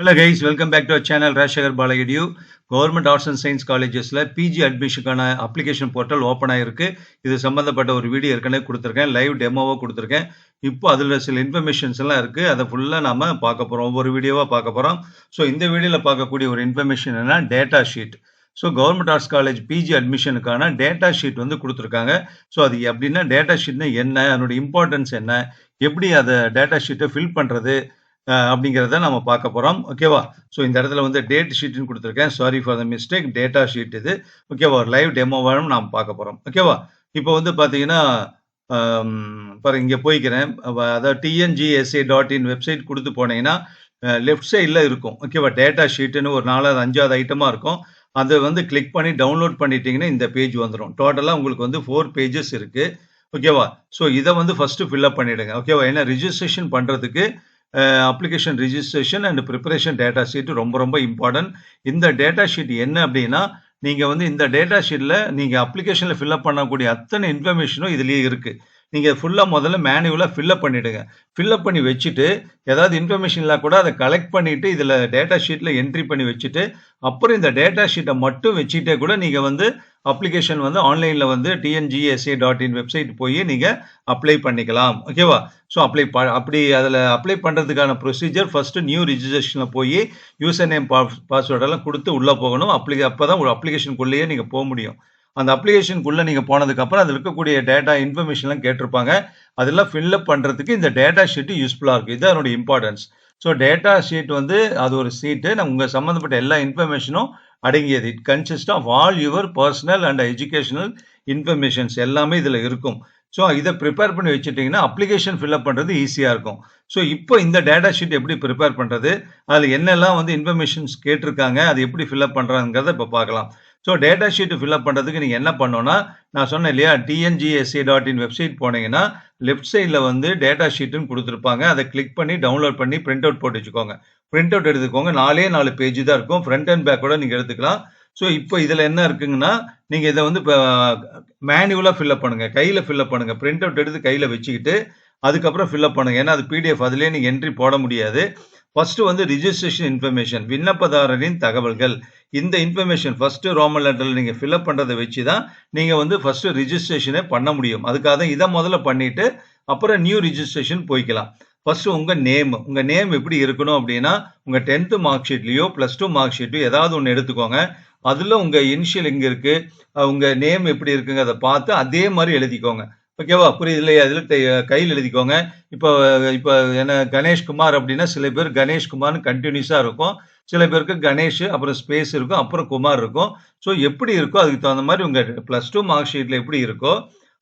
Hello guys welcome back to channel Rajasekar பாலகிடியூ government arts and science காலேஜஸில் PG அட்மிஷனுக்கான application portal open ஆகிருக்கு இது சம்மந்தப்பட்ட ஒரு வீடியோ ஏற்கனவே கொடுத்துருக்கேன். லைவ் டெமோவாக கொடுத்துருக்கேன். இப்போ அதில் சில இன்ஃபர்மேஷன்ஸ் எல்லாம் இருக்குது அதை ஃபுல்லாக நாம் பார்க்க போகிறோம் ஒவ்வொரு வீடியோவாக பார்க்க போகிறோம் ஸோ இந்த வீடியோவில் பார்க்கக்கூடிய ஒரு இன்ஃபர்மேஷன் என்ன data sheet so government arts college PG அட்மிஷனுக்கான data sheet வந்து கொடுத்துருக்காங்க. ஸோ அது எப்படின்னா டேட்டா ஷீட்னா என்ன? அதனுடைய இம்பார்ட்டன்ஸ் என்ன? எப்படி அதை டேட்டா ஷீட்டை ஃபில் பண்ணுறது அப்படிங்கிறத நம்ம பார்க்க போகிறோம் ஓகேவா ஸோ இந்த இடத்துல வந்து டேட் ஷீட்னு கொடுத்துருக்கேன். Sorry for the mistake data sheet இது. ஓகேவா ஒரு லைவ் டெமோவாலும் நாம் பார்க்க போகிறோம் ஓகேவா இப்போ வந்து பார்த்தீங்கன்னா பாரு இங்கே போய்க்கிறேன். அதாவது டிஎன்ஜிஎஸ்ஏ டாட் இன் வெப்சைட் கொடுத்து போனீங்கன்னா லெஃப்ட் சைடில் இருக்கும். ஓகேவா டேட்டா ஷீட்டுன்னு ஒரு நாலாவது அஞ்சாவது ஐட்டமாக இருக்கும். அதை வந்து கிளிக் பண்ணி டவுன்லோட் பண்ணிட்டீங்கன்னா இந்த பேஜ் வந்துடும் டோட்டலாக உங்களுக்கு வந்து ஃபோர் பேஜஸ் இருக்குது ஓகேவா ஸோ இதை வந்து ஃபஸ்ட்டு ஃபில்அப் பண்ணிவிடுங்க ஓகேவா ஏன்னா ரிஜிஸ்ட்ரேஷன் பண்ணுறதுக்கு application registration and preparation data sheet ரொம்ப ரொம்ப இம்பார்ட்டன்ட் இந்த டேட்டா ஷீட் என்ன அப்படின்னா நீங்கள் வந்து இந்த டேட்டா ஷீட்டில் நீங்கள் அப்ளிகேஷனில் ஃபில்அப் பண்ணக்கூடிய அத்தனை இன்ஃபர்மேஷனும் இதுலேயே இருக்குது நீங்கள் ஃபுல்லாக முதல்ல மேனுவலாக ஃபில்லப் பண்ணிவிடுங்க ஃபில்அப் பண்ணி வச்சுட்டு ஏதாவது இன்ஃபர்மேஷன்லாம் கூட அதை கலெக்ட் பண்ணிவிட்டு இதில் டேட்டா ஷீட்டில் என்ட்ரி பண்ணி வச்சுட்டு அப்புறம் இந்த டேட்டா ஷீட்டை மட்டும் வச்சுட்டே கூட நீங்கள் வந்து அப்ளிகேஷன் வந்து ஆன்லைனில் வந்து டிஎன்ஜிஎஸ்ஏ டாட் இன் வெப்சைட் போய் நீங்கள் அப்ளை பண்ணிக்கலாம். ஓகேவா ஸோ அப்ளை ப அப்படி அதில் அப்ளை பண்ணுறதுக்கான ப்ரொசீஜர் ஃபஸ்ட்டு நியூ ரிஜிஸ்ட்ரேஷனில் போய் யூசர் நேம் பாஸ்வேர்டெல்லாம் கொடுத்து உள்ளே போகணும். அப்ளி அப்போ தான் ஒரு அப்ளிகேஷனுக்குள்ளேயே நீங்கள் போக முடியும். அந்த அப்ளிகேஷனுக்குள்ளே நீங்கள் போனதுக்கப்புறம் அதில் இருக்கக்கூடிய டேட்டா இன்ஃபர்மேஷன்லாம் கேட்டிருப்பாங்க. அதெல்லாம் ஃபில்லப் பண்ணுறதுக்கு இந்த டேட்டா ஷீட்டு யூஸ்ஃபுல்லாக இருக்கும் இது அதனுடைய இம்பார்ட்டன்ஸ் ஸோ டேட்டா ஷீட் வந்து அது ஒரு சீட்டு நம்ம உங்கள் சம்மந்தப்பட்ட எல்லா இன்ஃபர்மேஷனும் அடங்கியது. It consist of all your personal and educational informations எல்லாமே இதில் இருக்கும். ஸோ இதை ப்ரிப்பேர் பண்ணி வச்சுட்டிங்கன்னா அப்ளிகேஷன் ஃபில்அப் பண்ணுறது ஈஸியாக இருக்கும். ஸோ இப்போ இந்த டேட்டா ஷீட் எப்படி ப்ரிப்பேர் பண்ணுறது அதில் என்னெல்லாம் வந்து இன்ஃபர்மேஷன்ஸ் கேட்டிருக்காங்க? அது எப்படி ஃபில்அப் பண்ணுறாங்கிறத இப்போ பார்க்கலாம். ஸோ டேட்டா ஷீட்டு ஃபில்அப் பண்ணுறதுக்கு நீங்கள் என்ன பண்ணோன்னா நான் சொன்னேன் இல்லையா டிஎன்ஜிஎஸ்சி டாட் இன் வெப்சைட் போனீங்கன்னா லெஃப்ட் சைடில் வந்து டேட்டா ஷீட்டுன்னு கொடுத்துருப்பாங்க. அதை கிளிக் பண்ணி டவுன்லோட் பண்ணி பிரிண்ட் அவுட் போட்டு வச்சுக்கோங்க. பிரிண்ட் அவுட் எடுத்துக்கோங்க. நாலே நாலு பேஜ் தான் இருக்கும். ஃப்ரண்ட் அண்ட் பேக் கூட நீங்கள் எடுத்துக்கலாம். ஸோ இப்போ இதில் என்ன இருக்குங்கன்னா நீங்கள் இதை வந்து இப்போ மேனுவலாக ஃபில்அப் பண்ணுங்கள் கையில் ஃபில்லப் பண்ணுங்கள் பிரிண்ட் அவுட் எடுத்து கையில் வச்சுக்கிட்டு அதுக்கப்புறம் ஃபில்அப் பண்ணுங்கள் ஏன்னா அது பிடிஎஃப் அதுலேயே நீங்கள் என்ட்ரி போட முடியாது. ஃபஸ்ட்டு வந்து ரிஜிஸ்ட்ரேஷன் இன்ஃபர்மேஷன் விண்ணப்பதாரரின் தகவல்கள். இந்த இன்ஃபர்மேஷன் ஃபஸ்ட்டு ரோமன் லெட்டரில் நீங்கள் ஃபில்அப் பண்ணுறதை வச்சு தான் நீங்கள் வந்து ஃபஸ்ட்டு ரிஜிஸ்ட்ரேஷனே பண்ண முடியும். அதுக்காக தான் இதை முதல்ல பண்ணிவிட்டு அப்புறம் நியூ ரிஜிஸ்ட்ரேஷன் போய்க்கலாம். ஃபஸ்ட்டு உங்கள் நேம் உங்கள் நேம் எப்படி இருக்கணும் அப்படின்னா உங்கள் டென்த்து மார்க் ஷீட்லேயோ ப்ளஸ் டூ மார்க் ஷீட்லையோ ஏதாவது ஒன்று எடுத்துக்கோங்க. அதில் உங்கள் இனிஷியல் எங்கே இருக்குது உங்கள் நேம் எப்படி இருக்குங்க அதை பார்த்து அதே மாதிரி எழுதிக்கோங்க. ஓகேவா புரியுது இல்லையா? அதில் கையில் எழுதிக்கோங்க. இப்போ இப்போ என்ன கணேஷ்குமார் அப்படின்னா சில பேர் கணேஷ்குமார்னு கண்டினியூஸாக இருக்கும். சில பேருக்கு கணேஷ் அப்புறம் ஸ்பேஸ் இருக்கும் அப்புறம் குமார் இருக்கும். ஸோ எப்படி இருக்கோ அதுக்கு தகுந்த மாதிரி உங்கள் ப்ளஸ் டூ மார்க் ஷீட்டில் எப்படி இருக்கோ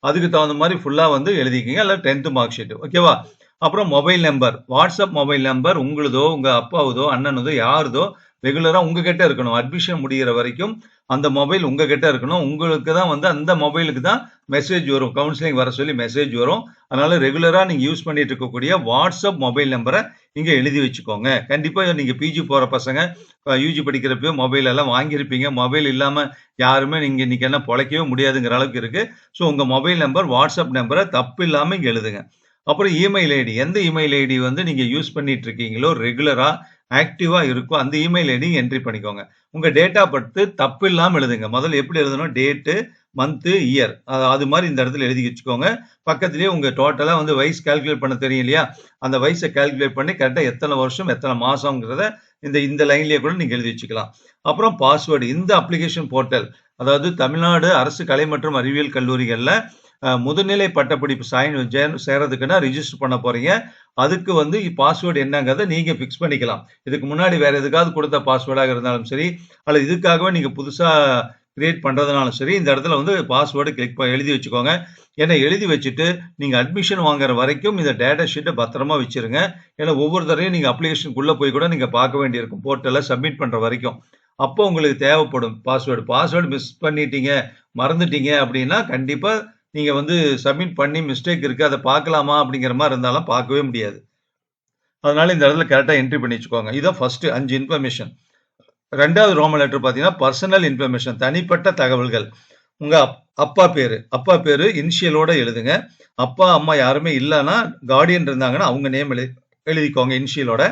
அதுக்கு தகுந்த மாதிரி ஃபுல்லாக வந்து எழுதிக்கிங்க. இல்லை டென்த்து மார்க் ஷீட் ஓகேவா அப்புறம் mobile number WhatsApp mobile number உங்களுதோ உங்கள் அப்பாவுதோ அண்ணனுதோ யாருதோ ரெகுலராக உங்ககிட்ட இருக்கணும். அட்மிஷன் முடிகிற வரைக்கும் அந்த மொபைல் உங்ககிட்ட இருக்கணும். உங்களுக்கு தான் வந்து அந்த மொபைலுக்கு தான் மெசேஜ் வரும். கவுன்சிலிங் வர சொல்லி மெசேஜ் வரும். அதனால ரெகுலராக நீங்கள் யூஸ் பண்ணிட்டு இருக்கக்கூடிய வாட்ஸ்அப் மொபைல் நம்பரை இங்கே எழுதி வச்சுக்கோங்க. கண்டிப்பாக நீங்கள் பிஜி போகிற பசங்க யூஜி படிக்கிறப்போ மொபைல் எல்லாம் வாங்கியிருப்பீங்க. மொபைல் இல்லாமல் யாருமே நீங்கள் இன்றைக்கி என்ன பொழைக்கவே முடியாதுங்கிற அளவுக்கு இருக்குது ஸோ உங்கள் மொபைல் நம்பர் வாட்ஸ்அப் நம்பரை தப்பு இல்லாமல் இங்கே எழுதுங்க. அப்புறம் இமெயில் ஐடி எந்த இமெயில் ஐடி வந்து நீங்கள் யூஸ் பண்ணிட்டு இருக்கீங்களோ ரெகுலராக ஆக்டிவாக இருக்கோ அந்த இமெயில் ஐடி என்ட்ரி பண்ணிக்கோங்க. உங்கள் டேட்டா பர்த்து தப்பு இல்லாமல் எழுதுங்க. முதல்ல எப்படி எழுதணும்? டேட்டு மந்த்து இயர் அது மாதிரி இந்த இடத்துல எழுதி வச்சுக்கோங்க. பக்கத்துலேயே உங்கள் டோட்டலாக வந்து வயசு கால்குலேட் பண்ண தெரியும் இல்லையா? அந்த வயசை கால்குலேட் பண்ணி கரெக்டாக எத்தனை வருஷம் எத்தனை மாதங்கிறத இந்த இந்த லைன்லேயே கூட நீங்கள் எழுதி வச்சுக்கலாம். அப்புறம் பாஸ்வேர்டு இந்த அப்ளிகேஷன் போர்ட்டல் அதாவது தமிழ்நாடு அரசு கலை மற்றும் அறிவியல் கல்லூரிகளில் முதுநிலை பட்டப்படிப்பு சாயின் சேரதுக்குன்னா ரிஜிஸ்டர் பண்ண போறீங்க. அதுக்கு வந்து பாஸ்வேர்டு என்னங்கிறத நீங்க ஃபிக்ஸ் பண்ணிக்கலாம். இதுக்கு முன்னாடி வேற எதுக்காவது கொடுத்த பாஸ்வேர்டாக இருந்தாலும் சரி அல்லது இதுக்காகவே நீங்க புதுசா கிரியேட் பண்ணுறதுனாலும் சரி இந்த இடத்துல வந்து பாஸ்வேர்டு கிளிக் எழுதி வச்சுக்கோங்க. ஏன்னா எழுதி வச்சுட்டு நீங்கள் அட்மிஷன் வாங்குற வரைக்கும் இந்த டேட்டா ஷீட்டை பத்திரமா வச்சுருங்க. ஏன்னா ஒவ்வொரு தடவையும் நீங்கள் அப்ளிகேஷனுக்குள்ளே போய் கூட நீங்கள் பார்க்க வேண்டியிருக்கும். போர்ட்டலில் சப்மிட் பண்ணுற வரைக்கும். அப்போ உங்களுக்கு தேவைப்படும் பாஸ்வேர்டு பாஸ்வேர்டு மிஸ் பண்ணிட்டீங்க மறந்துட்டீங்க அப்படின்னா கண்டிப்பாக நீங்கள் வந்து சப்மிட் பண்ணி மிஸ்டேக் இருக்குது அதை பார்க்கலாமா அப்படிங்கிற மாதிரி இருந்தாலும் பார்க்கவே முடியாது. அதனால் இந்த இடத்துல கரெக்டாக என்ட்ரி பண்ணி வச்சுக்கோங்க. இதுதான் ஃபஸ்ட்டு அஞ்சு இன்ஃபர்மேஷன் ரெண்டாவது ரோமன் லெட்டர் பார்த்தீங்கன்னா பர்சனல் இன்ஃபர்மேஷன் தனிப்பட்ட தகவல்கள். உங்கள் அப்பா பேர். அப்பா பேர் இனிஷியலோட எழுதுங்க. அப்பா அம்மா யாருமே இல்லைன்னா கார்டியன் இருந்தாங்கன்னா அவங்க நேம் எழுதி எழுதிக்கோங்க இனிஷியலோட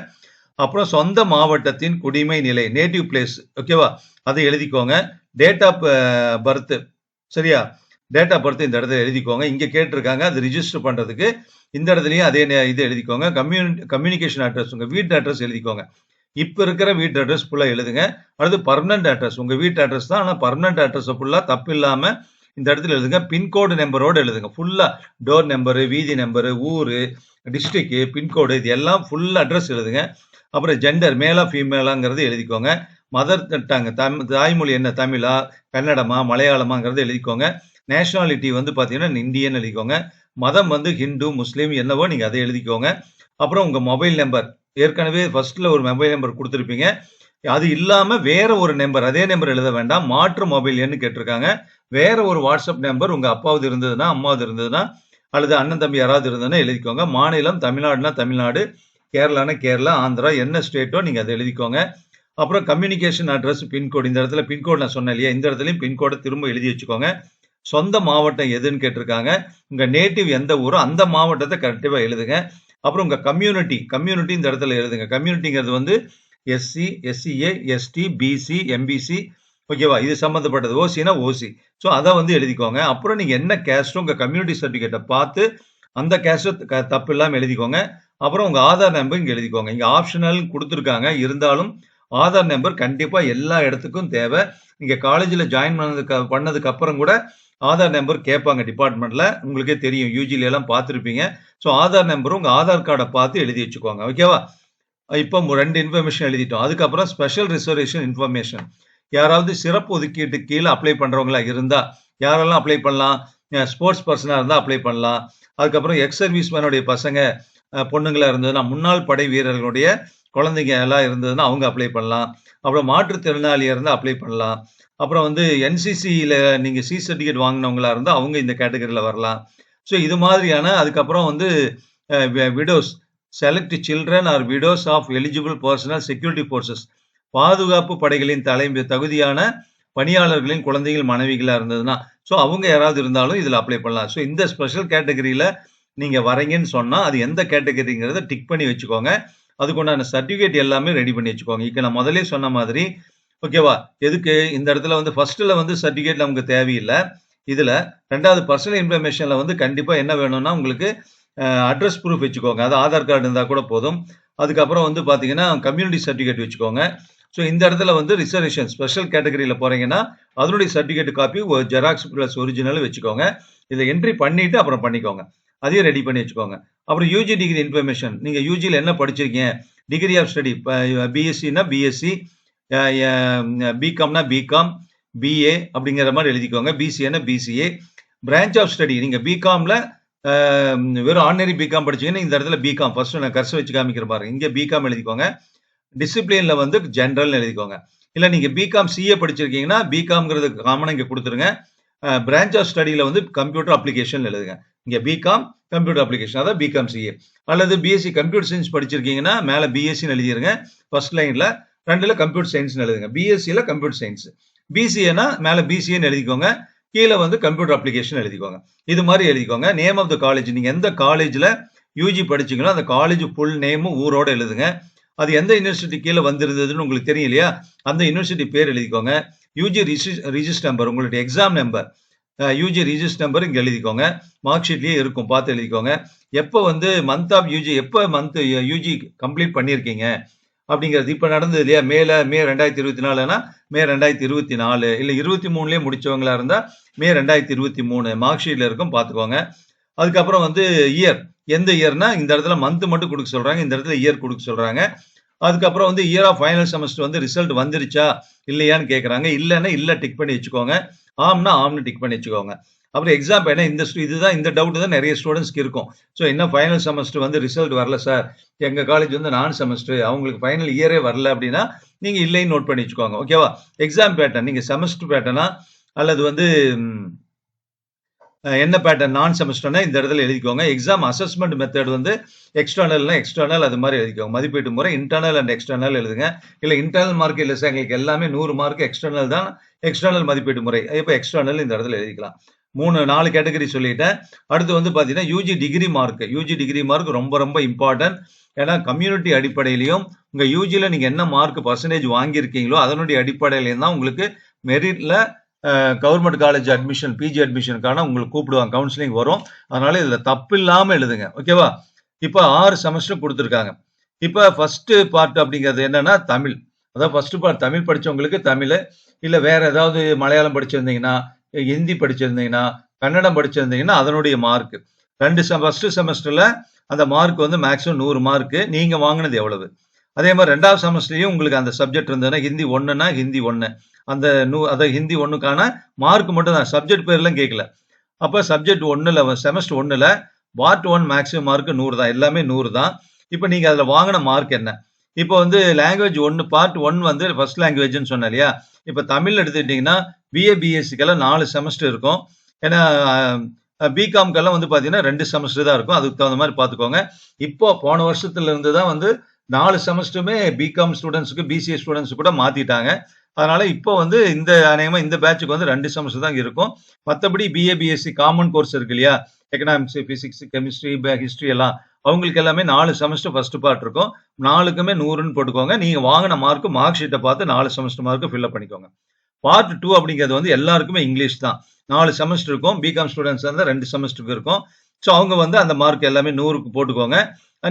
அப்புறம் சொந்த மாவட்டத்தின் குடிமை நிலை நேட்டிவ் பிளேஸ் ஓகேவா அதை எழுதிக்கோங்க. டேட் ஆஃப் பர்த் சரியா? டேட்டா பொறுத்து பர்த் இந்த இடத்துல எழுதிக்கோங்க. இங்கே கேட்டிருக்காங்க அது ரிஜிஸ்டர் பண்ணுறதுக்கு இந்த இடத்துலையும் அதே நே- இது எழுதிக்கோங்க. கம்யூனி கம்யூனிகேஷன் அட்ரஸ் உங்கள் வீட்டு அட்ரஸ் எழுதிக்கோங்க. இப்போ இருக்கிற வீட்டு அட்ரஸ் ஃபுல்லாக எழுதுங்க. அடுத்து பர்மனன்ட் அட்ரஸ் உங்கள் வீட்டு அட்ரஸ் தான். ஆனால் பர்மனன்ட் அட்ரஸ் ஃபுல்லாக தப்பு இல்லாமல் இந்த இடத்துல எழுதுங்க. பின்கோடு நம்பரோடு எழுதுங்க. ஃபுல்லாக டோர் நம்பரு வீதி நம்பரு ஊர் டிஸ்ட்ரிக்கு பின்கோடு இது எல்லாம் ஃபுல் அட்ரஸ் எழுதுங்க. அப்புறம் ஜெண்டர் மேலா ஃபீமேலாங்கிறது எழுதிக்கோங்க. மதர் தட்டாங்க தம் தாய்மொழி என்ன? தமிழா கன்னடமா மலையாளமாங்கிறது எழுதிக்கோங்க. நேஷனாலிட்டி வந்து பார்த்தீங்கன்னா இந்தியன் எழுதிக்கோங்க. மதம் வந்து ஹிந்து முஸ்லீம் என்னவோ நீங்கள் அதை எழுதிக்கோங்க. அப்புறம் உங்கள் மொபைல் நம்பர் ஏற்கனவே ஃபர்ஸ்ட்டில் ஒரு மொபைல் நம்பர் கொடுத்துருப்பீங்க. அது இல்லாமல் வேற ஒரு நம்பர் அதே நம்பர் எழுத வேண்டாம். மாற்று மொபைல் எண்ணு கேட்டிருக்காங்க. வேற ஒரு வாட்ஸ்அப் நம்பர் உங்கள் அப்பாவது இருந்ததுன்னா அம்மாவது இருந்ததுன்னா அல்லது அண்ணன் தம்பி யாராவது இருந்ததுன்னா எழுதிக்கோங்க. மாநிலம் தமிழ்நாடுனா தமிழ்நாடு கேரளானா கேரளா ஆந்திரா என்ன ஸ்டேட்டோ நீங்கள் அதை எழுதிக்கோங்க. அப்புறம் கம்யூனிகேஷன் அட்ரஸ் பின்கோடு இந்த இடத்துல பின்கோடு நான் சொன்னேன் இல்லையா? இந்த இடத்துலையும் பின்கோடை திரும்ப எழுதி வச்சுக்கோங்க. சொந்த மாவட்டம் எதுன்னு கேட்டிருக்காங்க. உங்க நேட்டிவ் எந்த ஊரோ அந்த மாவட்டத்தை கரெக்டிவா எழுதுங்க. அப்புறம் உங்க கம்யூனிட்டி கம்யூனிட்டி இந்த இடத்துல எழுதுங்க. கம்யூனிட்டிங்கிறது வந்து SC SCA ST BC MBC ஓகேவா இது சம்மந்தப்பட்டது ஓசினா ஓசி ஸோ அதை வந்து எழுதிக்கோங்க. அப்புறம் நீங்கள் என்ன கேஸ்டோ உங்கள் கம்யூனிட்டி சர்டிஃபிகேட்டை பார்த்து அந்த கேஸ்டோ தப்பு இல்லாமல் எழுதிக்கோங்க. அப்புறம் உங்கள் ஆதார் நம்பர் இங்கே எழுதிக்கோங்க. இங்கே ஆப்ஷனல் கொடுத்துருக்காங்க. இருந்தாலும் ஆதார் நம்பர் கண்டிப்பாக எல்லா இடத்துக்கும் தேவை. நீங்கள் காலேஜில் ஜாயின் பண்ணதுக்கு பண்ணதுக்கு அப்புறம் கூட ஆதார் நம்பர் கேட்பாங்க டிபார்ட்மெண்ட்ல உங்களுக்கே தெரியும் யூஜில எல்லாம் பார்த்துருப்பீங்க. ஸோ ஆதார் நம்பரும் உங்க ஆதார் கார்டை பார்த்து எழுதி வச்சுக்கோங்க ஓகேவா இப்போ ரெண்டு இன்ஃபர்மேஷன் எழுதிட்டோம். அதுக்கப்புறம் ஸ்பெஷல் ரிசர்வேஷன் இன்ஃபர்மேஷன் யாராவது சிறப்பு ஒதுக்கீட்டு கீழே அப்ளை பண்றவங்களா இருந்தா யாரெல்லாம் அப்ளை பண்ணலாம்? ஸ்போர்ட்ஸ் பர்சனாக இருந்தால் அப்ளை பண்ணலாம். அதுக்கப்புறம் எக்ஸ் சர்வீஸ் மேனுடைய பசங்க பொண்ணுங்களாக இருந்ததுன்னா முன்னாள் படை வீரர்களுடைய குழந்தைங்க எல்லாம் இருந்ததுன்னா அவங்க அப்ளை பண்ணலாம். அப்புறம் மாற்றுத்திறனாளியாக இருந்தால் அப்ளை பண்ணலாம். அப்புறம் வந்து என்சிசியில் நீங்கள் சி சர்டிஃபிகேட் வாங்கினவங்களா இருந்தால் அவங்க இந்த கேட்டகரியில் வரலாம். ஸோ இது மாதிரியான அதுக்கப்புறம் வந்து widows select children or widows of eligible personal security forces பாதுகாப்பு படைகளின் தலைமை தகுதியான பணியாளர்களின் குழந்தைகள் மனைவிகளாக இருந்ததுன்னா ஸோ அவங்க யாராவது இருந்தாலும் இதில் அப்ளை பண்ணலாம். ஸோ இந்த ஸ்பெஷல் கேட்டகரியில் நீங்கள் வரீங்கன்னு சொன்னால் அது எந்த கேட்டகரிங்கிறத டிக் பண்ணி வச்சுக்கோங்க. அதுக்குண்டான சர்டிஃபிகேட் எல்லாமே ரெடி பண்ணி வச்சுக்கோங்க. இப்போ நான் முதலே சொன்ன மாதிரி ஓகேவா? எதுக்கு? இந்த இடத்துல வந்து ஃபர்ஸ்ட்ல வந்து சர்டிஃபிகேட் நமக்கு தேவையில்லை. இதுல ரெண்டாவது பர்சனல் இன்ஃபர்மேஷன்ல வந்து கண்டிப்பா என்ன வேணும்னா உங்களுக்கு அட்ரஸ் ப்ரூஃப் வச்சுக்கோங்க. அது ஆதார் கார்டு இருந்தால் கூட போதும். அதுக்கப்புறம் வந்து பார்த்தீங்கன்னா கம்யூனிட்டி சர்டிஃபிகேட் வச்சுக்கோங்க. ஸோ இந்த இடத்துல வந்து ரிசர்வேஷன் ஸ்பெஷல் கேட்டகரியில் போகிறீங்கன்னா அதனுடைய certificate copy xerox plus original வச்சுக்கோங்க. இதை என்ட்ரி பண்ணிவிட்டு அப்புறம் பண்ணிக்கோங்க. அதையும் ரெடி பண்ணி வச்சுக்கோங்க. அப்புறம் யூஜி டிகிரி இன்ஃபர்மேஷன் நீங்கள் யூஜியில் என்ன படிச்சிருக்கீங்க? டிகிரி ஆஃப் ஸ்டடி பிஎஸ்சினா பிஎஸ்சி பிகாம்னா பிகாம் பிஏ அப்படிங்கிற மாதிரி எழுதிக்கோங்க. பிசிஏனா பிசிஏ பிரான்ச் ஆஃப் ஸ்டடி நீங்கள் பிகாமில் வெறும் ஆர்டினரி பிகாம் படிச்சீங்கன்னா இந்த இடத்துல பிகாம் ஃபர்ஸ்ட் நான் கர்ஸ் வச்சு காமிக்கிற பாருங்க. இங்கே பிகாம் எழுதிக்கோங்க. டிசிப்ளினில் வந்து ஜென்ரல்னு எழுதிக்கோங்க. இல்லை நீங்கள் பிகாம் சிஏ படிச்சிருக்கீங்கன்னா பிகாம்ங்கிறது காமனாக இங்கே கொடுத்துருங்க. பிரான்ச் ஆஃப் ஸ்டடியில் வந்து கம்ப்யூட்டர் அப்ளிகேஷன் எழுதுங்க. இங்கே பிகாம் கம்ப்யூட்டர் அப்ளிகேஷன் அதான் பிகாம் சிஏ அல்லது பிஎஸ்சி கம்ப்யூட்டர் சயின்ஸ் படிச்சிருக்கீங்கன்னா மேலே பிஎஸ்சின்னு எழுதிருங்க. ஃபர்ஸ்ட் லைனில் ரெண்டுல கம்ப்யூட்டர் சயின்ஸ்னு எழுதுங்க. பிஎஸ்சியில் கம்ப்யூட்டர் சயின்ஸ் பிசிஏனா மேலே பிசிஏன்னு எழுதிக்கோங்க. கீழே வந்து கம்ப்யூட்டர் அப்ளிகேஷன் எழுதிக்கோங்க. இது மாதிரி எழுதிக்கோங்க. நேம் ஆஃப் த காலேஜ் நீங்கள் எந்த காலேஜில் யூஜி படிச்சிங்களோ அந்த காலேஜ் ஃபுல் நேமும் ஊரோட எழுதுங்க. அது எந்த யூனிவர்சிட்டி கீழே வந்திருந்ததுன்னு உங்களுக்கு தெரியும் இல்லையா? அந்த யூனிவர்சிட்டி பேர் எழுதிக்கோங்க. யூஜி ரிஜிஸ்டர் நம்பர் உங்களுடைய exam number UG register number இங்கே எழுதிக்கோங்க. மார்க் ஷீட்லேயே இருக்கும். பார்த்து எழுதிக்கோங்க. எப்போ வந்து மந்த் ஆஃப் யூஜி எப்போ மந்த் யூஜி கம்ப்ளீட் பண்ணியிருக்கீங்க? அப்படிங்கிறது. இப்போ நடந்தது இல்லையா? மேல மே ரெண்டாயிரத்தி இருபத்தி நாலுனா மே ரெண்டாயிரத்தி இருபத்தி நாலு. இல்லை இருபத்தி மூணுலேயே முடிச்சவங்களா இருந்தால் மே ரெண்டாயிரத்தி இருபத்தி மூணு மார்க் இருக்கும் பார்த்துக்கோங்க அதுக்கப்புறம் வந்து இயர். எந்த இயர்னா இந்த இடத்துல மந்த் மட்டும் கொடுக்க சொல்கிறாங்க இந்த இடத்துல இயர் கொடுக்க சொல்கிறாங்க அதுக்கப்புறம் வந்து இயர் ஆஃப் ஃபைனல் செமஸ்டர் வந்து ரிசல்ட் வந்துருச்சா இல்லையான்னு கேட்குறாங்க இல்லைன்னா இல்லை டிக் பண்ணி வச்சுக்கோங்க. ஆம்னா ஆம்னு டிக் பண்ணி வச்சுக்கோங்க. அப்புறம் எக்ஸாம் என்ன இந்த இதுதான் இந்த டவுட் தான் நிறைய ஸ்டூடெண்ட்ஸ்க்கு இருக்கும். ஸோ என்ன ஃபைனல் செமஸ்டர் வந்து ரிசல்ட் வரல சார் எங்கள் காலேஜ் வந்து நான் செமஸ்டர் அவங்களுக்கு ஃபைனல் இயரே வரல அப்படின்னா நீங்கள் இல்லைன்னு நோட் பண்ணி வச்சுக்கோங்க. ஓகேவா எக்ஸாம் பேட்டர்ன் நீங்கள் செமஸ்டர் பேட்டர்னா அல்லது வந்து என்ன பேட்டர்ன் நான் செமஸ்டர்னா இந்த இடத்துல எழுதிக்கோங்க. எக்ஸாம் அசஸ்மெண்ட் மெத்தட் வந்து எக்ஸ்டர்னல்னா எக்ஸ்டர்னல் அது மாதிரி எழுதிக்கோங்க. மதிப்பீட்டு முறை இன்டர்னல் அண்ட் எக்ஸ்டர்னல் எழுதுங்க. இல்லை இன்டர்னல் மார்க் இல்லை சார் எங்களுக்கு எல்லாமே நூறு மார்க் எக்ஸ்டர்னல் தான் எக்ஸ்டர்னல் மதிப்பீட்டு முறை. இப்போ எக்ஸ்டர்னல் இந்த இடத்துல எழுதிக்கலாம். மூணு நாலு கேட்டகரி சொல்லிட்டேன். அடுத்து வந்து பார்த்தீங்கன்னா UG degree mark UG degree mark ரொம்ப ரொம்ப இம்பார்ட்டன்ட் ஏன்னா கம்யூனிட்டி அடிப்படையிலையும் உங்கள் யூஜியில் நீங்கள் என்ன மார்க் பர்சன்டேஜ் வாங்கியிருக்கீங்களோ அதனுடைய அடிப்படையிலையும் தான் உங்களுக்கு மெரிட்டில் கவர்மெண்ட் காலேஜ் அட்மிஷன் பிஜி அட்மிஷனுக்கான உங்களுக்கு கூப்பிடுவாங்க. கவுன்சிலிங் வரும். அதனால இதில் தப்பு இல்லாமல் எழுதுங்க. ஓகேவா இப்போ ஆறு செமஸ்டர் கொடுத்துருக்காங்க. இப்போ ஃபர்ஸ்ட் பார்ட் அப்படிங்கிறது என்னன்னா தமிழ். அதாவது ஃபர்ஸ்ட் பார்ட் தமிழ் படித்தவங்களுக்கு தமிழ். இல்லை வேற ஏதாவது மலையாளம் படிச்சிருந்தீங்கன்னா ஹிந்தி படிச்சிருந்தீங்கன்னா கன்னடம் படிச்சிருந்தீங்கன்னா அதனுடைய மார்க் ரெண்டு ஃபர்ஸ்ட் செமஸ்டர்ல அந்த மார்க் வந்து மேக்ஸிமம் நூறு மார்க் நீங்க வாங்கினது எவ்வளவு? அதே மாதிரி ரெண்டாவது செமஸ்டர்லயும் உங்களுக்கு அந்த சப்ஜெக்ட் இருந்ததுன்னா ஹிந்தி ஒன்றுனா ஹிந்தி ஒன்று அந்த நூ அதை ஹிந்தி ஒன்றுக்கான மார்க் மட்டும் தான் சப்ஜெக்ட் பேர்லாம் கேட்கல அப்போ சப்ஜெக்ட் ஒன்றில் செமஸ்டர் ஒன்றில் பார்ட் ஒன் மேக்ஸிமம் மார்க் நூறு தான். எல்லாமே நூறு தான். இப்போ நீங்கள் அதில் வாங்கின மார்க் என்ன? இப்போ வந்து லாங்குவேஜ் ஒன்று பார்ட் ஒன் வந்து ஃபர்ஸ்ட் லாங்குவேஜ்னு சொன்னேன் இல்லையா? இப்போ தமிழ் எடுத்துக்கிட்டிங்கன்னா பிஏ பிஎஸ்சிக்கெல்லாம் நாலு செமஸ்டர் இருக்கும். ஏன்னா பிகாம்க்கெல்லாம் வந்து பார்த்தீங்கன்னா ரெண்டு செமஸ்டர் தான் இருக்கும். அதுக்கு தகுந்த மாதிரி பார்த்துக்கோங்க இப்போ போன வருஷத்துல இருந்து தான் வந்து நாலு செமஸ்டருமே பிகாம் ஸ்டூடெண்ட்ஸுக்கு பிசிஏ ஸ்டூடெண்ட்ஸ் கூட மாற்றிட்டாங்க அதனால இப்போ வந்து இந்த அநேகமாக இந்த பேட்சுக்கு வந்து ரெண்டு செமஸ்டர் தான் இருக்கும். மற்றபடி பிஏ பிஎஸ்சி காமன் கோர்ஸ் இருக்கு இல்லையா? எக்கனாமிக்ஸ் பிசிக்ஸ் கெமிஸ்ட்ரி ஹிஸ்ட்ரி எல்லாம் அவங்களுக்கு எல்லாமே நாலு செமஸ்டர் ஃபர்ஸ்ட் பார்ட் இருக்கும். நாலுக்குமே நூறுன்னு போட்டுக்கோங்க. நீங்கள் வாங்கின மார்க்கு மார்க் ஷீட்டை பார்த்து நாலு செமஸ்டர் மார்க்கு ஃபில்அப் பண்ணிக்கோங்க. பார்ட் டூ அப்படிங்கிறது வந்து எல்லாருக்குமே இங்கிலீஷ் தான். நாலு செமஸ்டர் இருக்கும். பிகாம் ஸ்டூடெண்ட்ஸ் வந்து ரெண்டு செமஸ்டருக்கு இருக்கும். ஸோ அவங்க வந்து அந்த மார்க் எல்லாமே நூறுக்கு போட்டுக்கோங்க.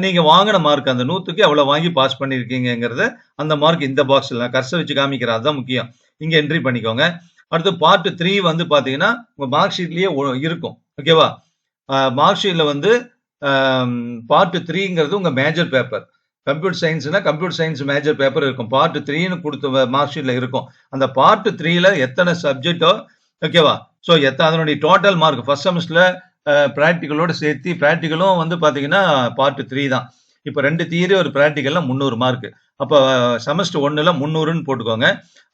நீங்கள் வாங்கின மார்க் அந்த நூற்றுக்கு எவ்வளோ வாங்கி பாஸ் பண்ணியிருக்கீங்கிறத அந்த மார்க் இந்த பாக்ஸில் கர்சை வச்சு காமிக்கிற அதுதான் முக்கியம். இங்கே என்ட்ரி பண்ணிக்கோங்க. அடுத்து பார்ட் த்ரீ வந்து பார்த்தீங்கன்னா உங்கள் மார்க் ஷீட்லேயே இருக்கும். ஓகேவா மார்க் ஷீட்டில் வந்து பார்ட் த்ரீங்கிறது உங்கள் மேஜர் பேப்பர் கம்ப்யூட்டர் சயின்ஸ்னா கம்ப்யூட்டர் சயின்ஸ் மேஜர் பேப்பர் இருக்கும். பார்ட் த்ரீன்னு கொடுத்த மார்க் ஷீட்டில் இருக்கும். அந்த பார்ட் த்ரீல எத்தனை சப்ஜெக்டோ ஓகேவா ஸோ எத்த அதனுடைய டோட்டல் மார்க் ஃபர்ஸ்ட் செமஸ்டர்ல ப்ராக்டிக்கலோட சேர்த்து ப்ராக்டிக்கலும் வந்து பார்த்தீங்கன்னா பார்ட் த்ரீ தான். இப்போ ரெண்டு தியரி ஒரு ப்ராக்டிக்கல்ல முந்நூறு மார்க் அப்போ செமஸ்டர் ஒன்றில் முந்நூறுன்னு போட்டுக்கோங்க.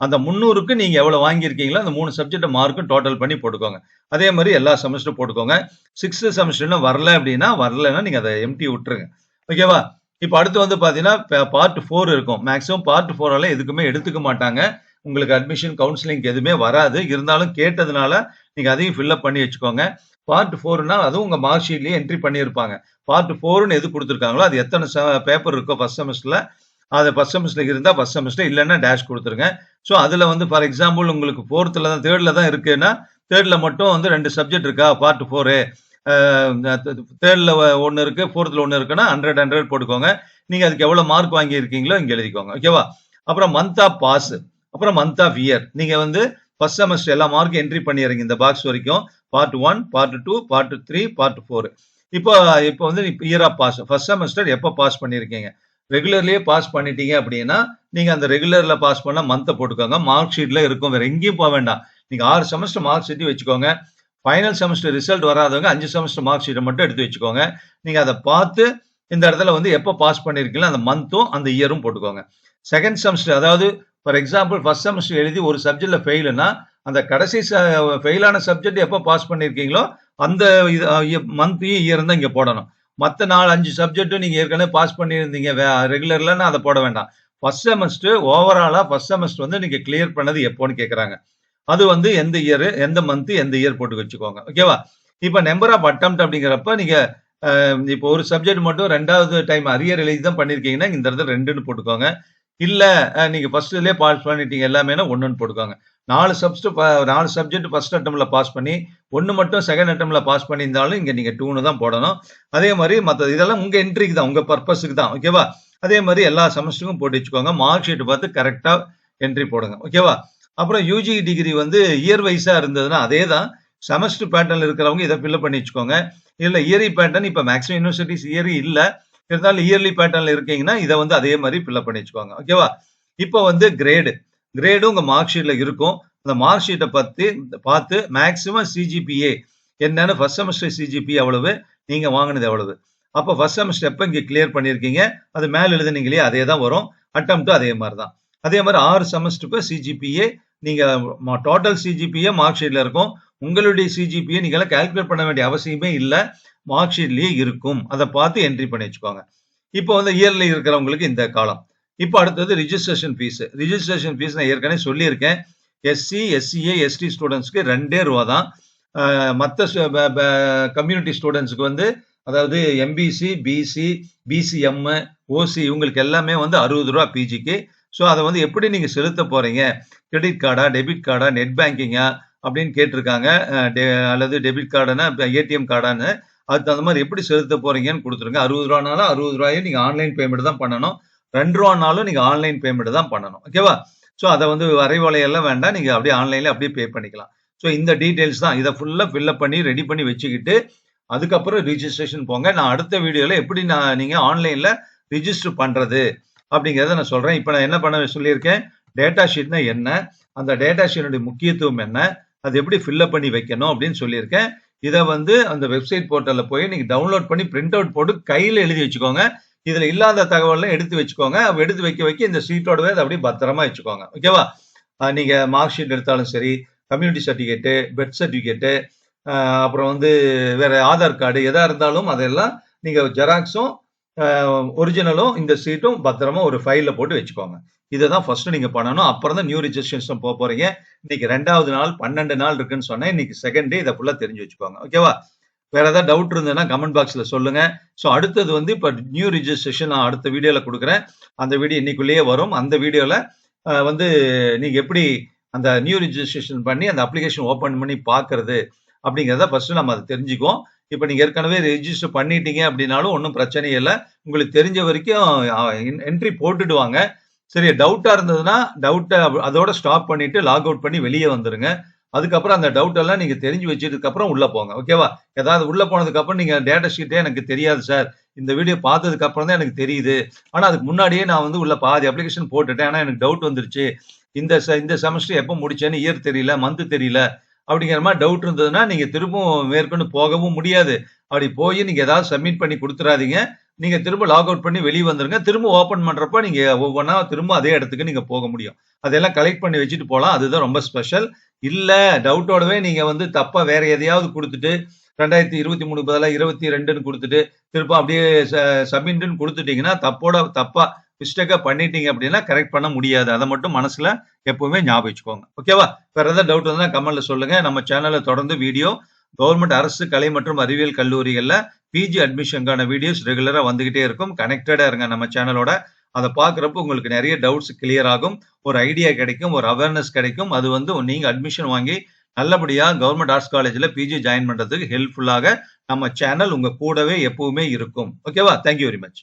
அந்த முந்நூறுக்கு நீங்கள் எவ்வளோ வாங்கியிருக்கீங்களோ அந்த மூணு சப்ஜெக்ட் மார்க்கும் டோட்டல் பண்ணி போட்டுக்கோங்க. அதே மாதிரி எல்லா செமஸ்டரும் போட்டுக்கோங்க. சிக்ஸ்த்து செமஸ்டர்னு வரல அப்படின்னா வரலன்னா நீங்கள் அதை எம்டி விட்டுருங்க. ஓகேவா இப்போ அடுத்து வந்து பார்த்தீங்கன்னா பார்ட் ஃபோர் இருக்கும். மேக்ஸிமம் பார்ட் ஃபோரால எதுக்குமே எடுத்துக்க மாட்டாங்க. உங்களுக்கு அட்மிஷன் கவுன்சிலிங் எதுவுமே வராது. இருந்தாலும் கேட்டதுனால நீங்கள் அதையும் ஃபில்அப் பண்ணி வச்சுக்கோங்க. பார்ட் ஃபோர்னா அதுவும் உங்கள் மார்க் ஷீட்லேயே என்ட்ரி பண்ணியிருப்பாங்க. பார்ட் ஃபோர்னு எது கொடுத்துருக்காங்களோ அது எத்தனை பேப்பர் இருக்கோ ஃபர்ஸ்ட் செமஸ்டரில் அது ஃபர்ஸ்ட் செமஸ்டர் இருந்தால் ஃபர்ஸ்ட் செமஸ்டர் இல்லைன்னா டேஷ் கொடுத்துருங்க. ஸோ அதில் வந்து ஃபார் எக்ஸாம்பிள் உங்களுக்கு ஃபோர்த்தில் தான் தேர்டில் தான் இருக்குன்னா தேர்டில் மட்டும் வந்து ரெண்டு சப்ஜெக்ட் இருக்கா? பார்ட் ஃபோரு தேர்டில் ஒன்று இருக்குது ஃபோர்த்தில் ஒன்று இருக்குன்னா ஹண்ட்ரட் ஹண்ட்ரட் போட்டுக்கோங்க. நீங்கள் அதுக்கு எவ்வளோ மார்க் வாங்கியிருக்கீங்களோ இங்கே எழுதிக்கோங்க. ஓகேவா அப்புறம் மந்த் ஆஃப் பாஸ் அப்புறம் மந்த் ஆஃப் இயர் நீங்கள் வந்து ஃபர்ஸ்ட் செமஸ்டர் எல்லா மார்க்கும் என்ட்ரி பண்ணிடுறீங்க இந்த பாக்ஸ் வரைக்கும். Part one part two part three part four இப்போ இப்போ வந்து year of pass first semester எப்போ பாஸ் பண்ணியிருக்கீங்க? ரெகுலர்லேயே பாஸ் பண்ணிட்டீங்க அப்படின்னா நீங்கள் அந்த ரெகுலரில் பாஸ் பண்ணால் மந்த்தை போட்டுக்கோங்க. மார்க் ஷீட்டில் இருக்கும். வேறு எங்கேயும் போக வேண்டாம். நீங்கள் ஆறு செமஸ்டர் மார்க் ஷீட்டையும் வச்சுக்கோங்க. ஃபைனல் செமஸ்டர் ரிசல்ட் வராதவங்க அஞ்சு செமஸ்டர் மார்க் ஷீட்டை மட்டும் எடுத்து வச்சுக்கோங்க. நீங்கள் அதை பார்த்து இந்த இடத்துல வந்து எப்போ பாஸ் பண்ணியிருக்கீங்களோ அந்த மந்த்தும் அந்த இயரும் போட்டுக்கோங்க. செகண்ட் செமஸ்டர் அதாவது ஃபார் எக்ஸாம்பிள் ஃபர்ஸ்ட் செமஸ்டர் எழுதி ஒரு சப்ஜெக்ட்ல ஃபெயிலுனா அந்த கடைசி ஃபெயிலான சப்ஜெக்ட் எப்போ பாஸ் பண்ணியிருக்கீங்களோ அந்த மந்த்தையும் இயர் தான் இங்கே போடணும். மற்ற நாலு அஞ்சு சப்ஜெக்ட்டும் நீங்கள் ஏற்கனவே பாஸ் பண்ணியிருந்தீங்க. ரெகுலர்லன்னா அதை போட வேண்டாம். ஃபர்ஸ்ட் செமஸ்டர் ஓவராலாக ஃபர்ஸ்ட் செமஸ்டர் வந்து நீங்கள் கிளியர் பண்ணது எப்போன்னு கேட்குறாங்க அது வந்து எந்த இயர் எந்த மந்த்து எந்த இயர் போட்டு வச்சுக்கோங்க. ஓகேவா இப்போ நம்பர் ஆஃப் அட்டம் அப்படிங்கிறப்ப நீங்கள் இப்போ ஒரு சப்ஜெக்ட் மட்டும் ரெண்டாவது டைம் அரியர் எழுதி தான் பண்ணியிருக்கீங்கன்னா இந்த இடத்துல ரெண்டுன்னு போட்டுக்கோங்க. இல்லை நீங்கள் ஃபர்ஸ்ட்லேயே பாஸ் பண்ணிட்டீங்க எல்லாமே ஒன்றுன்னு போட்டுக்கோங்க. நாலு சப்ஸ்ட் நாலு சப்ஜெக்ட் ஃபர்ஸ்ட் அட்டம்ல பாஸ் பண்ணி ஒன்று மட்டும் செகண்ட் அட்டம்ல பாஸ் பண்ணியிருந்தாலும் இங்கே நீங்கள் டூனு தான் போடணும். அதே மாதிரி மற்ற இதெல்லாம் உங்கள் என்ட்ரிக்கு தான் உங்கள் பர்பஸுக்கு தான் ஓகேவா அதே மாதிரி எல்லா செமஸ்டருக்கும் போட்டு வச்சுக்கோங்க. மார்க் ஷீட் பார்த்து கரெக்டாக என்ட்ரி போடுங்க ஓகேவா அப்புறம் யூஜி டிகிரி வந்து இயர் வைஸாக இருந்ததுன்னா அதே தான். செமஸ்டர் பேட்டர்ன் இருக்கிறவங்க இதை ஃபில்அப் பண்ணி வச்சுக்கோங்க. இல்லை இயர்லி பேட்டர்ன் இப்போ மேக்ஸிமம் யூனிவர்சிட்டிஸ் இயரி இல்லை. இருந்தாலும் இயர்லி பேட்டர்னில் இருக்கீங்கன்னா இதை வந்து அதே மாதிரி ஃபில்அப் பண்ணி வச்சுக்கோங்க ஓகேவா இப்போ வந்து கிரேடு கிரேடும் உங்கள் மார்க் ஷீட்டில் இருக்கும். அந்த மார்க் ஷீட்டை பற்றி பார்த்து மேக்ஸிமம் சிஜிபிஏ என்னன்னு ஃபர்ஸ்ட் செமஸ்டர் சிஜிபி எவ்வளவு நீங்கள் வாங்கினது எவ்வளவு அப்போ ஃபர்ஸ்ட் செமஸ்டர் எப்போ இங்கே கிளியர் பண்ணியிருக்கீங்க? அது மேலே எழுதுனீங்களே அதே தான் வரும். அட்டம்ப்டும் அதே மாதிரி தான். அதே மாதிரி ஆறு செமஸ்டருக்கு சிஜிபிஏ நீங்கள் டோட்டல் சிஜிபிஏ மார்க் ஷீட்டில் இருக்கும். உங்களுடைய சிஜிபிஏ நீங்களாம் கால்குலேட் பண்ண வேண்டிய அவசியமே இல்லை. மார்க் ஷீட்லேயே இருக்கும். அதை பார்த்து என்ட்ரி பண்ணி வச்சுக்கோங்க. இப்போ வந்து இயர்லி இருக்கிறவங்களுக்கு இந்த காலம். இப்போ அடுத்தது ரிஜிஸ்ட்ரேஷன் ஃபீஸ் ரிஜிஸ்ட்ரேஷன் ஃபீஸ் நான் ஏற்கனவே சொல்லியிருக்கேன். எஸ்சி எஸ்சிஏ எஸ்டி ஸ்டூடெண்ட்ஸ்க்கு ரெண்டே ரூபா தான். மற்ற கம்யூனிட்டி ஸ்டூடெண்ட்ஸுக்கு வந்து அதாவது எம்பிசி பிசி பிசிஎம் ஓசி இவங்களுக்கு எல்லாமே வந்து அறுபது ரூபா பிஜிக்கு ஸோ அதை வந்து எப்படி நீங்கள் செலுத்த போகிறீங்க கிரெடிட் கார்டா டெபிட் கார்டா நெட் பேங்கிங்கா அப்படின்னு கேட்டிருக்காங்க. டெ- அல்லது டெபிட் கார்டுனா ஏடிஎம் கார்டான்னு அதுக்கு தகுந்த மாதிரி எப்படி செலுத்த போகிறீங்கன்னு கொடுத்துருங்க. அறுபது ரூபானாலும் அறுபது ரூபாயும் நீங்கள் ஆன்லைன் பேமெண்ட் தான் பண்ணணும். ரெண்டு ரூபானாலும் நீங்கள் ஆன்லைன் பேமெண்ட் தான் பண்ணணும். ஓகேவா ஸோ அதை வந்து வரைவலையெல்லாம் வேண்டாம். நீங்கள் அப்படியே ஆன்லைனில் அப்படியே பே பண்ணிக்கலாம். ஸோ இந்த டீட்டெயில்ஸ் தான். இதை ஃபுல்லாக ஃபில்அப் பண்ணி ரெடி பண்ணி வச்சுக்கிட்டு அதுக்கப்புறம் ரிஜிஸ்ட்ரேஷன் போங்க. நான் அடுத்த வீடியோவில் எப்படி நான் நீங்கள் ஆன்லைனில் ரிஜிஸ்டர் பண்ணுறது அப்படிங்கிறத நான் சொல்கிறேன் இப்போ நான் என்ன பண்ண சொல்லியிருக்கேன்? டேட்டா ஷீட்னா என்ன? அந்த டேட்டா ஷீட்டுடைய முக்கியத்துவம் என்ன? அது எப்படி ஃபில்அப் பண்ணி வைக்கணும் அப்படின்னு சொல்லியிருக்கேன். இதை வந்து அந்த வெப்சைட் போர்ட்டலில் போய் நீங்கள் டவுன்லோட் பண்ணி பிரிண்ட் அவுட் போட்டு கையில் எழுதி வச்சுக்கோங்க. இதில் இல்லாத தகவல்லாம் எடுத்து வச்சுக்கோங்க. எடுத்து வைக்க வைக்க இந்த சீட்டோடவே அதை அப்படியே பத்திரமா வச்சுக்கோங்க. ஓகேவா நீங்கள் நீங்க மார்க் ஷீட் எடுத்தாலும் சரி கம்யூனிட்டி சர்டிஃபிகேட்டு பெர்த் சர்டிஃபிகேட்டு அப்புறம் வந்து வேற ஆதார் கார்டு எதா இருந்தாலும் அதெல்லாம் நீங்க ஜெராக்ஸும் ஒரிஜினலும் இந்த சீட்டும் பத்திரமா ஒரு ஃபைல்ல போட்டு வச்சுக்கோங்க. இதை தான் ஃபர்ஸ்ட் நீங்க பண்ணணும். அப்புறம் தான் நியூ ரிஜிஸ்ட்ரேஷன் போக போறீங்க. இன்னைக்கு ரெண்டாவது நாள் பன்னெண்டு நாள் இருக்குன்னு சொன்னேன் இன்னைக்கு செகண்ட் டே இதை ஃபுல்லா தெரிஞ்சு வச்சுக்கோங்க. ஓகேவா வேற ஏதாவது டவுட் இருந்ததுன்னா கமெண்ட் பாக்ஸ்ல சொல்லுங்க. ஸோ அடுத்தது வந்து இப்போ நியூ ரிஜிஸ்ட்ரேஷன் நான் அடுத்த வீடியோவில் கொடுக்குறேன். அந்த வீடியோ இன்னைக்குள்ளேயே வரும். அந்த வீடியோவில் வந்து நீங்கள் எப்படி அந்த நியூ ரிஜிஸ்ட்ரேஷன் பண்ணி அந்த அப்ளிகேஷன் ஓப்பன் பண்ணி பார்க்கறது அப்படிங்கிறத ஃபர்ஸ்ட் நம்ம அதை தெரிஞ்சுக்குவோம். இப்போ நீங்கள் ஏற்கனவே ரெஜிஸ்டர் பண்ணிட்டீங்க அப்படின்னாலும் ஒன்றும் பிரச்சனை இல்லை. உங்களுக்கு தெரிஞ்ச வரைக்கும் என்ட்ரி போட்டுடுவாங்க. சரி டவுட்டாக இருந்ததுன்னா டவுட்டை அதோட ஸ்டாப் பண்ணிட்டு லாக் அவுட் பண்ணி வெளியே வந்துருங்க. அதுக்கப்புறம் அந்த டவுட் எல்லாம் நீங்க தெரிஞ்சு வச்சதுக்கு அப்புறம் உள்ள போங்க ஓகேவா ஏதாவது உள்ள போனதுக்கு அப்புறம் நீங்க டேட்டா ஷீட்டே எனக்கு தெரியாது சார் இந்த வீடியோ பார்த்ததுக்கு அப்புறம் தான் எனக்கு தெரியுது. ஆனா அதுக்கு முன்னாடியே நான் வந்து உள்ள பாதி அப்ளிகேஷன் போட்டுட்டேன். ஆனா எனக்கு டவுட் வந்துருச்சு. இந்த இந்த செமஸ்டர் எப்போ முடிச்சேன்னு இயர் தெரியல மந்த் தெரியல. அப்படிங்கிற மாதிரி டவுட் இருந்ததுன்னா நீங்க திரும்பவும் மேற்கொண்டு போகவும் முடியாது. அப்படி போய் நீங்க ஏதாவது சப்மிட் பண்ணி கொடுத்துறாதீங்க. நீங்க திரும்ப லாக் அவுட் பண்ணி வெளியே வந்துருங்க. திரும்ப ஓபன் பண்றப்ப நீங்க ஒவ்வொன்றா திரும்ப அதே இடத்துக்கு நீங்க போக முடியும். அதெல்லாம் கலெக்ட் பண்ணி வச்சுட்டு போகலாம் அதுதான் ரொம்ப ஸ்பெஷல் இல்ல டவுட்டோடவே நீங்க வந்து தப்பா வேற எதையாவது கொடுத்துட்டு ரெண்டாயிரத்தி இருபத்தி மூணு பதிலாக இருபத்தி ரெண்டுன்னு கொடுத்துட்டு திரும்ப அப்படியே சப்மிட்னு கொடுத்துட்டீங்கன்னா தப்போட தப்பா மிஸ்டேக்காக பண்ணிட்டீங்க அப்படின்னா கரெக்ட் பண்ண முடியாது. அதை மட்டும் மனசில் எப்பவுமே ஞாபகம் வச்சுக்கோங்க. ஓகேவா வேறு ஏதாவது டவுட் வந்தால் கமெண்ட்ல சொல்லுங்கள் நம்ம சேனலில் தொடர்ந்து வீடியோ கவர்மெண்ட் அரசு கலை மற்றும் அறிவியல் கல்லூரிகளில் பிஜி அட்மிஷனுக்கான வீடியோஸ் ரெகுலராக வந்துகிட்டே இருக்கும். கனெக்டடா இருங்க நம்ம சேனலோட அதை பார்க்குறப்ப உங்களுக்கு நிறைய டவுட்ஸ் கிளியர் ஆகும். ஒரு ஐடியா கிடைக்கும் ஒரு அவேர்னஸ் கிடைக்கும். அது வந்து நீங்கள் அட்மிஷன் வாங்கி நல்லபடியாக கவர்மெண்ட் ஆர்ட்ஸ் காலேஜ்ல பிஜி ஜாயின் பண்றதுக்கு ஹெல்ப்ஃபுல்லாக நம்ம சேனல் உங்க கூடவே எப்பவுமே இருக்கும். ஓகேவா தேங்க்யூ வெரி மச்